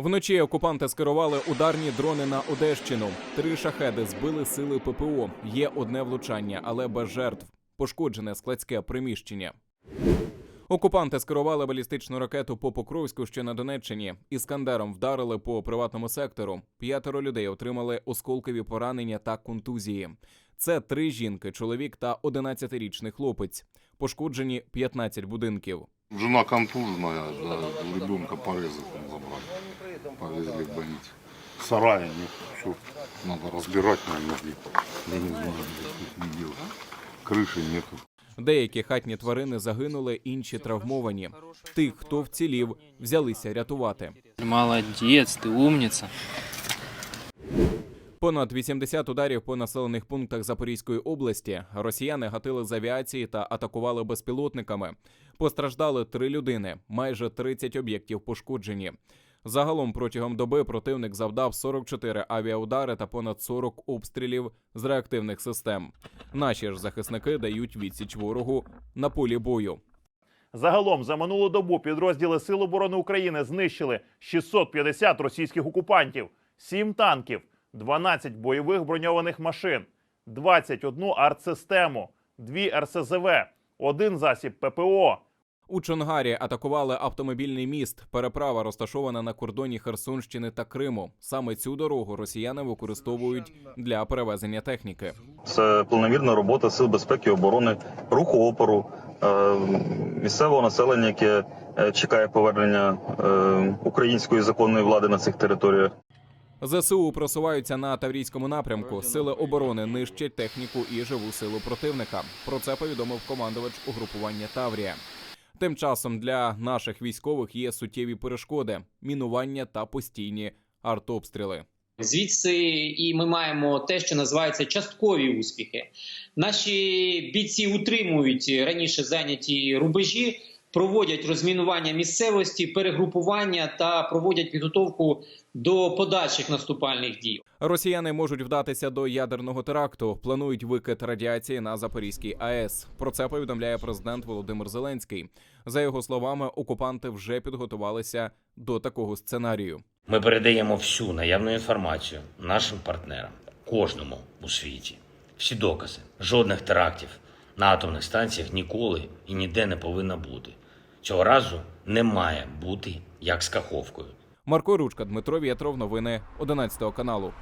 Вночі окупанти скерували ударні дрони на Одещину. Три шахеди збили сили ППО. Є одне влучання, але без жертв. Пошкоджене складське приміщення. Окупанти скерували балістичну ракету по Покровську, що на Донеччині. Іскандером вдарили по приватному сектору. П'ятеро людей отримали осколкові поранення та контузії. Це три жінки, чоловік та 11-річний хлопець. Пошкоджені 15 будинків. Жена контужная, да, ребенка порезы там забрали. Повезли в больницу. Сарая нет, все надо разбирать, наверное, где. Я не знаю, где не делать. Крыши нету. Деякі хатні тварини загинули, інші травмовані. Тих, хто вцілів, взялися рятувати. Молодец, ты умница. Понад 80 ударів по населених пунктах Запорізької області росіяни гатили з авіації та атакували безпілотниками. Постраждали три людини, майже 30 об'єктів пошкоджені. Загалом протягом доби противник завдав 44 авіаудари та понад 40 обстрілів з реактивних систем. Наші ж захисники дають відсіч ворогу на полі бою. Загалом за минулу добу підрозділи Сил оборони України знищили 650 російських окупантів, 7 танків, 12 бойових броньованих машин, 21 артсистему, 2 РСЗВ, один засіб ППО, У Чонгарі атакували автомобільний міст. Переправа розташована на кордоні Херсонщини та Криму. Саме цю дорогу росіяни використовують для перевезення техніки. Це планомірна робота сил безпеки і оборони, руху опору, е, місцевого населення, яке е, чекає повернення е, української законної влади на цих територіях. ЗСУ просуваються на Таврійському напрямку. Сили оборони нищать техніку і живу силу противника. Про це повідомив командувач угрупування Таврія. Тим часом для наших військових є суттєві перешкоди: мінування та постійні артобстріли. Звідси і ми маємо те, що називається часткові успіхи. Наші бійці утримують раніше зайняті рубежі, проводять розмінування місцевості, перегрупування та проводять підготовку до подальших наступальних дій. Росіяни можуть вдатися до ядерного теракту. Планують викид радіації на Запорізькій АЕС. Про це повідомляє президент Володимир Зеленський. За його словами, окупанти вже підготувалися до такого сценарію. Ми передаємо всю наявну інформацію нашим партнерам, кожному у світі. Всі докази, жодних терактів на атомних станціях ніколи і ніде не повинна бути. Цього разу не має бути як з каховкою. Марко Ручка, Дмитро Вєтров, новини 11 каналу.